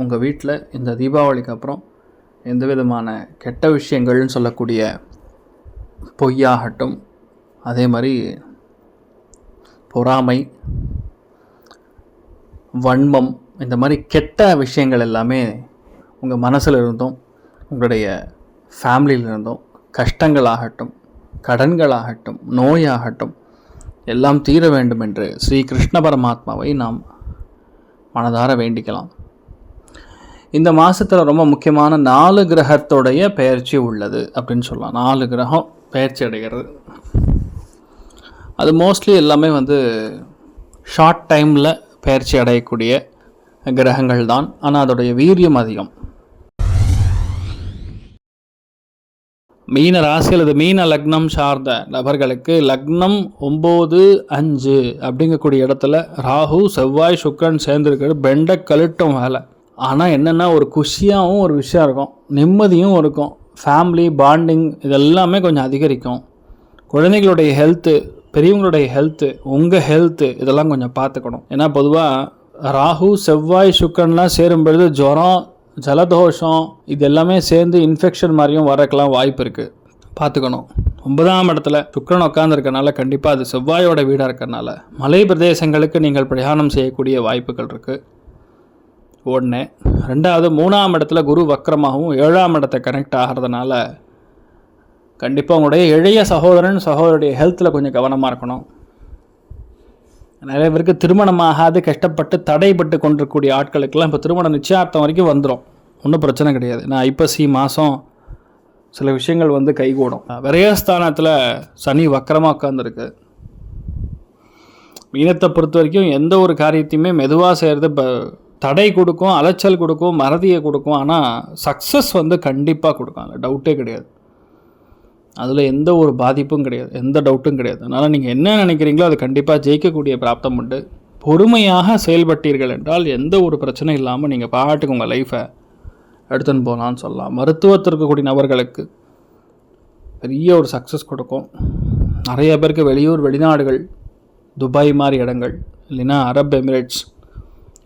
உங்கள் வீட்டில் இந்த தீபாவளிக்கு அப்புறம் எந்த விதமான கெட்ட விஷயங்கள்னு சொல்லக்கூடிய பொய்யாகட்டும் அதே மாதிரி பொறாமை வன்மம் இந்த மாதிரி கெட்ட விஷயங்கள் எல்லாமே உங்கள் மனசில் இருந்தும் உங்களுடைய ஃபேமிலியில் இருந்தும் கஷ்டங்களாகட்டும் கடன்களாகட்டும் நோயாகட்டும் எல்லாம் தீர வேண்டும் என்று ஸ்ரீ கிருஷ்ண பரமாத்மாவை நாம் மனதார வேண்டிக்கலாம். இந்த மாதத்தில் ரொம்ப முக்கியமான நாலு கிரகத்தோடைய பெயர்ச்சி உள்ளது அப்படின்னு சொல்லலாம். நாலு கிரகம் பெயர்ச்சி அடைகிறது. அது மோஸ்ட்லி எல்லாமே வந்து ஷார்ட் டைமில் பெயர்ச்சி அடையக்கூடிய கிரகங்கள் தான். ஆனால் அதோடைய வீரியம் அதிகம். மீன ராசியில் இது மீன லக்னம் சார்ந்த நபர்களுக்கு லக்னம் ஒம்பது அஞ்சு அப்படிங்கக்கூடிய இடத்துல ராகு செவ்வாய் சுக்கரன் சேர்ந்துருக்கிறது. பெண்டை கழுட்டும் வேலை. ஆனால் என்னென்னா ஒரு குஷியாகவும் ஒரு விஷயம் இருக்கும். நிம்மதியும் இருக்கும். ஃபேமிலி பாண்டிங் இதெல்லாமே கொஞ்சம் அதிகரிக்கும். குழந்தைகளுடைய ஹெல்த்து பெரியவங்களுடைய ஹெல்த்து உங்கள் ஹெல்த்து இதெல்லாம் கொஞ்சம் பார்த்துக்கணும். ஏன்னா பொதுவாக ராகு செவ்வாய் சுக்கன்லாம் சேரும் பொழுது ஜுரம் ஜலதோஷம் இது எல்லாமே சேர்ந்து இன்ஃபெக்ஷன் மாதிரியும் வரக்கெல்லாம் வாய்ப்பு இருக்குது பார்த்துக்கணும். ஒன்பதாம் இடத்துல சுக்கரன் உட்காந்துருக்கனால கண்டிப்பாக அது செவ்வாயோட வீடாக இருக்கிறனால மலை பிரதேசங்களுக்கு நீங்கள் பிரயாணம் செய்யக்கூடிய வாய்ப்புகள் இருக்குது ஒன்று ரெண்டாவது மூணாம் இடத்துல குரு வக்கரமாகவும் ஏழாம் இடத்தை கனெக்ட் ஆகிறதுனால கண்டிப்பாக உங்களுடைய இளைய சகோதரன் சகோதரருடைய ஹெல்த்தில் கொஞ்சம் கவனமாக இருக்கணும். நிறைய பேருக்கு திருமணம் ஆகாது கஷ்டப்பட்டு தடைப்பட்டு கொண்டிருக்கக்கூடிய ஆட்களுக்கெல்லாம் இப்போ திருமணம் நிச்சயார்த்தம் வரைக்கும் வந்துடும் ஒன்றும் பிரச்சனை கிடையாது. நான் ஐப்பசி மாதம் சில விஷயங்கள் வந்து கைகூடும். விரயஸ்தானத்தில் சனி வக்கரமாக உட்காந்துருக்கு மீனத்தை பொறுத்த வரைக்கும் எந்த ஒரு காரியத்தையுமே மெதுவாக செய்கிறது இப்போ தடை கொடுக்கும் அலைச்சல் கொடுக்கும் மறதியை கொடுக்கும். ஆனால் சக்ஸஸ் வந்து கண்டிப்பாக கொடுக்கும். அதில் டவுட்டே கிடையாது. அதில் எந்த ஒரு பாதிப்பும் கிடையாது. எந்த டவுட்டும் கிடையாது. அதனால் நீங்கள் என்ன நினைக்கிறீங்களோ அது கண்டிப்பாக ஜெயிக்கக்கூடிய பிராப்தம் உண்டு. பொறுமையாக செயல்பட்டீர்கள் என்றால் எந்த ஒரு பிரச்சனை இல்லாமல் நீங்கள் பாட்டுக்கு உங்கள் லைஃப்பை எடுத்துன்னு போகலான்னு சொல்லலாம். மருத்துவத்தில் இருக்கக்கூடிய நபர்களுக்கு பெரிய ஒரு சக்ஸஸ் கொடுக்கும். நிறைய பேருக்கு வெளியூர் வெளிநாடுகள் துபாய் மாதிரி இடங்கள் இல்லைன்னா அரப் எமிரேட்ஸ்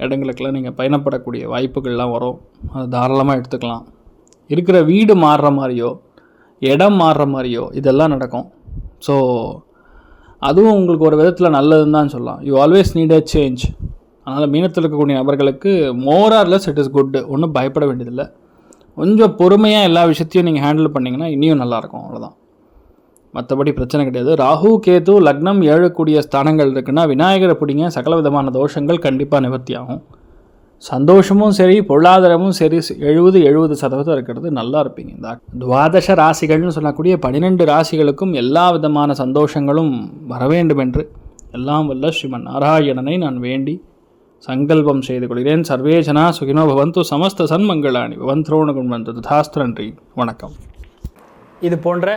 இடங்களுக்கெல்லாம் நீங்கள் பயணப்படக்கூடிய வாய்ப்புகள்லாம் வரும். அதை தாராளமாக எடுத்துக்கலாம். இருக்கிற வீடு மாறுற மாதிரியோ இடம் மாறுற மாதிரியோ இதெல்லாம் நடக்கும். ஸோ அதுவும் உங்களுக்கு ஒரு விதத்தில் நல்லதுன்னு தான் சொல்லலாம். You always need a change அதனால் மீனத்தில் இருக்கக்கூடிய நபர்களுக்கு மோரார்லெஸ் இட் இஸ் குட் ஒன்றும் பயப்பட வேண்டியதில்லை. கொஞ்சம் பொறுமையாக எல்லா விஷயத்தையும் நீங்கள் ஹேண்டில் பண்ணிங்கன்னா இனியும் நல்லாயிருக்கும் அவ்வளோதான் மற்றபடி பிரச்சனை கிடையாது. ராகு கேது லக்னம் ஏழக்கூடிய ஸ்தானங்கள் இருக்குன்னா விநாயகரை பிடிங்க. சகல விதமான தோஷங்கள் கண்டிப்பாக நிவர்த்தி ஆகும். சந்தோஷமும் சரி பொருளாதாரமும் சரி எழுபது எழுபது சதவீதம் இருக்கிறது. நல்லா இருப்பீங்க. இந்த துவாதச ராசிகள்னு சொல்லக்கூடிய பன்னிரெண்டு ராசிகளுக்கும் எல்லா விதமான சந்தோஷங்களும் வர வேண்டும் என்று எல்லாம் வல்ல ஸ்ரீமன் நாராயணனை நான் வேண்டி சங்கல்பம் செய்து கொள்கிறேன். சர்வேஜனா சுகினோ பவந்து சமஸ்த சன்மங்களாணி. பவந்த்ரோண குண்வந்து ததாஸ்து நன்றி. வணக்கம். இது போன்ற